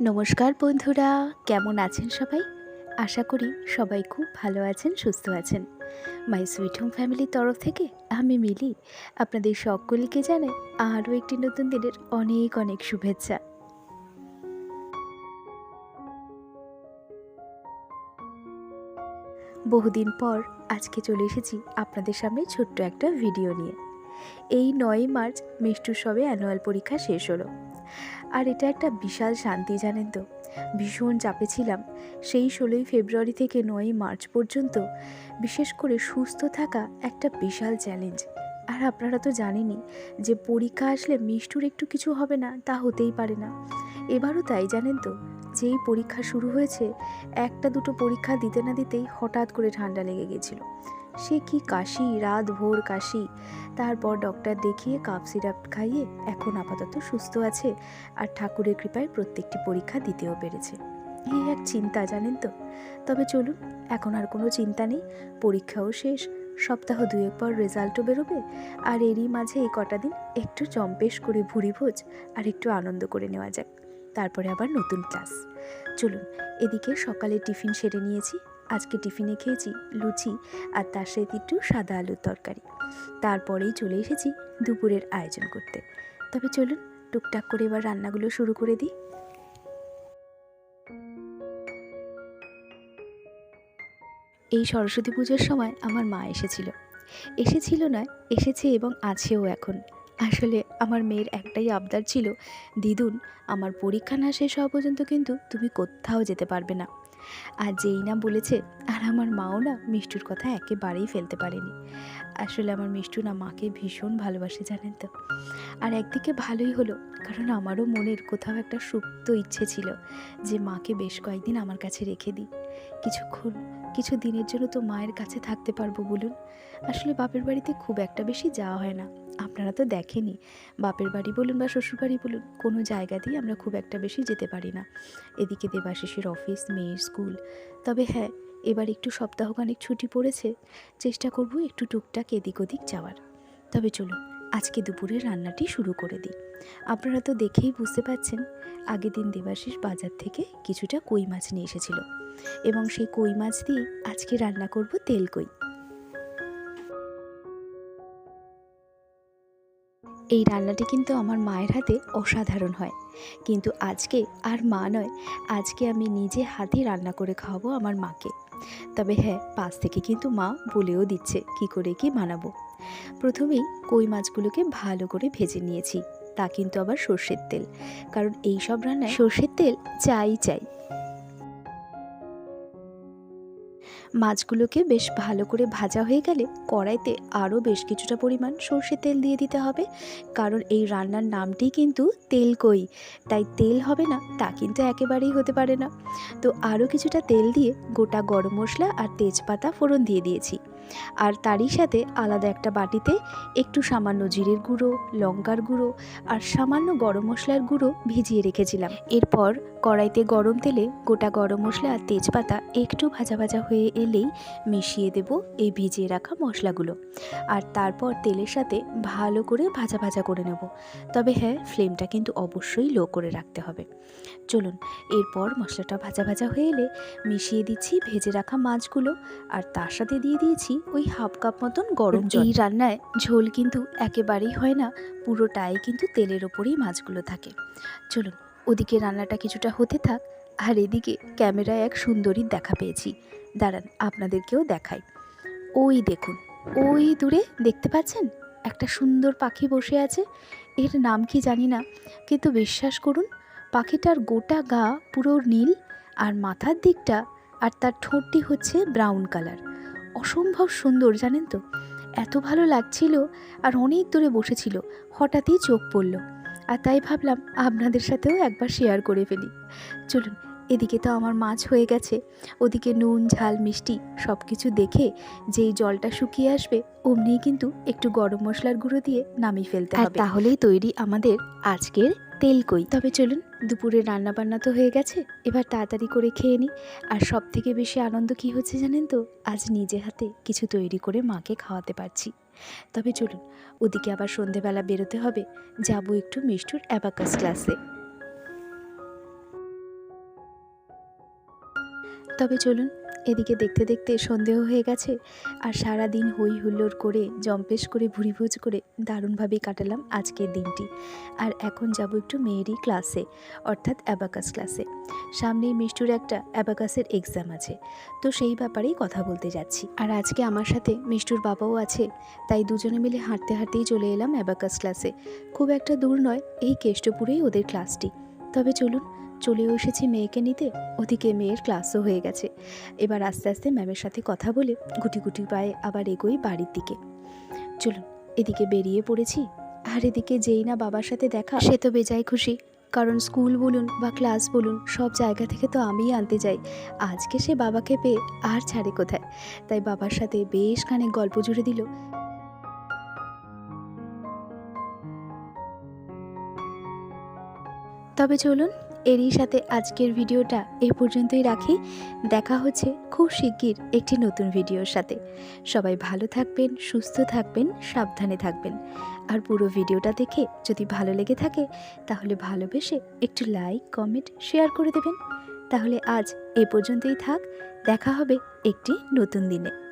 নমস্কার বন্ধুরা, কেমন আছেন সবাই? আশা করি সবাই খুব ভালো আছেন, সুস্থ আছেন। মাই সুইট হোম ফ্যামিলির তরফ থেকে আমি মিলি, আপনাদের সকলকে জানাই আরও একটি নতুন দিনের অনেক অনেক শুভেচ্ছা। বহুদিন পর আজকে চলে এসেছি আপনাদের সামনে ছোট্ট একটা ভিডিও নিয়ে। এই নয় মার্চ মিষ্টুর সবে অ্যানুয়াল পরীক্ষা শেষ হলো। আর এটা একটা বিশাল শান্তি, জানেন তো? ভীষণ চাপে ছিলাম সেই ষোলোই ফেব্রুয়ারি থেকে নয়ই মার্চ পর্যন্ত বিশেষ করে সুস্থ থাকা একটা বিশাল চ্যালেঞ্জ আর আপনারা তো জানেনই যে পরীক্ষা আসলে মিষ্টুর একটু কিছু হবে না, তা হতেই পারে না। এবারও তাই, জানেন তো? যেই পরীক্ষা শুরু হয়েছে, একটা দুটো পরীক্ষা দিতে না দিতেই হঠাৎ করে ঠান্ডা লেগে গেছিল। সে কি কাশি, রাত ভোর কাশি? তারপর ডক্টর দেখিয়ে কাপ সিরাপ খাইয়ে এখন আপাতত সুস্থ আছে আর ঠাকুরের কৃপায় প্রত্যেকটি পরীক্ষা দিতেও পেরেছে। এই এক চিন্তা, জানেন তো? তবে চলুন, এখন আর কোনো চিন্তা নেই, পরীক্ষাও শেষ, সপ্তাহ দুয়েক পর রেজাল্টও বেরোবে আর এরই মাঝে এই কটা দিন একটু চম্পেশ করে ভুরি ভোজ আর একটু আনন্দ করে নেওয়া যাক। তারপরে আবার নতুন ক্লাস চলুন, এদিকে সকালে টিফিন সেরে নিয়েছি। আজকে টিফিনে খেয়েছি লুচি আর তার সাথে একটু সাদা আলুর তরকারি। তারপরেই চলে এসেছি দুপুরের আয়োজন করতে। তবে চলুন টুকটাক করে এবার রান্নাগুলো শুরু করে দিই। এই সরস্বতী পুজোর সময় আমার মা এসেছিল। এসেছিল না, এসেছে এবং আছেও এখন। আসলে আমার মেয়ের একটাই আবদার ছিল, দিদুন, আমার পরীক্ষা না শেষ হওয়া পর্যন্ত কিন্তু তুমি কোথাও যেতে পারবে না। আর যেই না বলেছে, আর আমার মাও না মিষ্টুর কথা একেবারেই ফেলতে পারেনি। আসলে আমার মিষ্টু না মাকে ভীষণ ভালোবাসে, জানেন তো। আর একদিকে ভালোই হলো, কারণ আমারও মনের কোথাও একটা সুপ্ত ইচ্ছে ছিল যে মাকে বেশ কয়েকদিন আমার কাছে রেখে দিই। কিছুক্ষণ, কিছু দিনের জন্য তো মায়ের কাছে থাকতে পারব বলুন। আসলে বাপের বাড়িতে খুব একটা বেশি যাওয়া হয় না। আপনারা তো দেখেনি বাপের বাড়ি বলুন বা শ্বশুর বাড়ি বলুন, কোনো জায়গা জায়গাতেই আমরা খুব একটা বেশি যেতে পারি না। এদিকে দেবাশিসের অফিস মেয়ের স্কুল তবে হ্যাঁ এবার একটু সপ্তাহখানেক ছুটি পড়েছে, চেষ্টা করব একটু টুকটাক এদিক ওদিক যাওয়ার। তবে চলুন, আজকে দুপুরের রান্নাটি শুরু করে দিই। আপনারা তো দেখেই বুঝতে পাচ্ছেন, আগের দিন দেবাশিস বাজার থেকে কিছুটা কই মাছ নিয়ে এসেছিল। এবং সেই কই মাছ দিয়ে আজকে রান্না করব তেল কই। এই রান্নাটি কিন্তু আমার মায়ের হাতে অসাধারণ হয়। কিন্তু আজকে আর মা নয়, আজকে আমি নিজে হাতে রান্না করে খাওয়াবো আমার মাকে। তবে হ্যাঁ পাশ থেকে কিন্তু মা বলেও দিচ্ছে কি করে কি বানাবো। প্রথমেই কই মাছগুলোকে ভালো করে ভেজে নিয়েছি। তা কিন্তু আবার সর্ষের তেল। কারণ এই সব রান্নায় সর্ষের তেল চাই চাই। মাছগুলোকে বেশ ভালো করে ভাজা হয়ে গেলে কড়াইতে আরও বেশ কিছুটা পরিমাণ সর্ষের তেল দিয়ে দিতে হবে। কারণ এই রান্নার নামটি কিন্তু তেল কই। তাই তেল হবে না, তা কিন্তু একেবারেই হতে পারে না। তো আরও কিছুটা তেল দিয়ে গোটা গরম মশলা আর তেজপাতা ফোড়ন দিয়ে দিয়েছি। আর তারই সাথে আলাদা একটা বাটিতে একটু সামান্য জিরের গুঁড়ো, লঙ্কার গুঁড়ো আর সামান্য গরম মশলার গুঁড়ো ভিজিয়ে রেখেছিলাম। এরপর কড়াইতে গরম তেলে গোটা গরম মশলা আর তেজপাতা একটু ভাজা ভাজা হয়ে এলেই মিশিয়ে দেব এই ভিজিয়ে রাখা মশলাগুলো। আর তারপর তেলের সাথে ভালো করে ভাজা ভাজা করে নেব। তবে হ্যাঁ ফ্লেমটা কিন্তু অবশ্যই লো করে রাখতে হবে। চলুন, এরপর মশলাটা ভাজা ভাজা হয়ে এলে মিশিয়ে দিচ্ছি ভেজে রাখা মাছগুলো আর তার সাথে দিয়ে দিয়েছি ওই হাফ কাপ মতন গরম জল। এই রান্নায় ঝোল কিন্তু একেবারেই হয় না পুরোটাই কিন্তু তেলের ওপরেই মাছগুলো থাকে। চলুন ওদিকে রান্নাটা কিছুটা হতে থাক আর এদিকে ক্যামেরায় এক সুন্দরীর দেখা পেয়েছি। দাঁড়ান আপনাদেরকেও দেখাই। ওই দেখুন ওই দূরে দেখতে পাচ্ছেন? একটা সুন্দর পাখি বসে আছে। এর নাম কি জানি না কিন্তু বিশ্বাস করুন পাখিটার গোটা গা পুরো নীল আর মাথার দিকটা আর তার ঠোঁটটি হচ্ছে ব্রাউন কালার। অসম্ভব সুন্দর জানেন তো? এত ভালো লাগছিল আর অনেক দূরে বসেছিল হঠাৎই চোখ পড়ল। আর তাই ভাবলাম আপনাদের সাথেও একবার শেয়ার করে ফেলি। চলুন এদিকে তো আমার মাছ হয়ে গেছে। ওদিকে নুন ঝাল মিষ্টি সব কিছু দেখে যেই জলটা শুকিয়ে আসবে অমনিই কিন্তু একটু গরম মশলার গুঁড়ো দিয়ে নামিয়ে ফেলতে হবে। তাহলেই তৈরি আমাদের আজকের তেলকই তবে চলুন দুপুরে রান্না বান্না তো হয়ে গেছে, এবার তাড়াতাড়ি করে খেয়ে নিই আর সব থেকে বেশি আনন্দ কি হচ্ছে জানেন তো? আজ নিজে হাতে কিছু তৈরি করে মাকে খাওয়াতে পারছি। তবে চলুন, ওদিকে আবার সন্ধেবেলা বেরোতে হবে। যাব একটু মিষ্টুর অ্যাবাকাস ক্লাসে তবে চলুন, এদিকে দেখতে দেখতে সন্দেহ হয়ে গেছে আর সারা দিন হই হুল্লোড় করে, জম্পেশ করে, ভুরিভোজ করে দারুণভাবেই কাটালাম আজকের দিনটি। আর এখন যাব একটু মেয়েরই ক্লাসে অর্থাৎ অ্যাবাকাস ক্লাসে সামনেই মিষ্টুর একটা অ্যাবাকাসের এক্সাম আছে। তো সেই ব্যাপারেই কথা বলতে যাচ্ছি। আর আজকে আমার সাথে মিষ্টুর বাবাও আছে, তাই দুজনে মিলে হাঁটতে হাঁটতেই চলে এলাম অ্যাবাকাস ক্লাসে খুব একটা দূর নয়, এই কেষ্টপুরেই ওদের ক্লাসটি তবে চলুন চলেও এসেছি মেয়েকে নিতে। ওদিকে মেয়ের ক্লাসও হয়ে গেছে। এবার আস্তে আস্তে ম্যামের সাথে কথা বলে গুটি গুটি পায়ে আবার এগোই বাড়ির দিকে। চলুন, এদিকে বেরিয়ে পড়েছি। আর এদিকে যেই না বাবার সাথে দেখা, সে তো বেজায় খুশি। কারণ স্কুল বলুন বা ক্লাস বলুন, সব জায়গা থেকে তো আমিই আনতে যাই। আজকে সে বাবাকে পেয়ে আর ছাড়ে কোথায়? তাই বাবার সাথে বেশ খানিক গল্প জুড়ে দিল। তবে চলুন এরই সাথে আজকের ভিডিওটা এই পর্যন্তই রাখি। দেখা হচ্ছে খুব শিগগির একটি নতুন ভিডিওর সাথে। সবাই ভালো থাকবেন, সুস্থ থাকবেন, সাবধানে থাকবেন। আর পুরো ভিডিওটা দেখে যদি ভালো লেগে থাকে, তাহলে ভালোবেসে একটু লাইক, কমেন্ট, শেয়ার করে দেবেন। তাহলে আজ এ পর্যন্তই থাক। দেখা হবে একটি নতুন দিনে।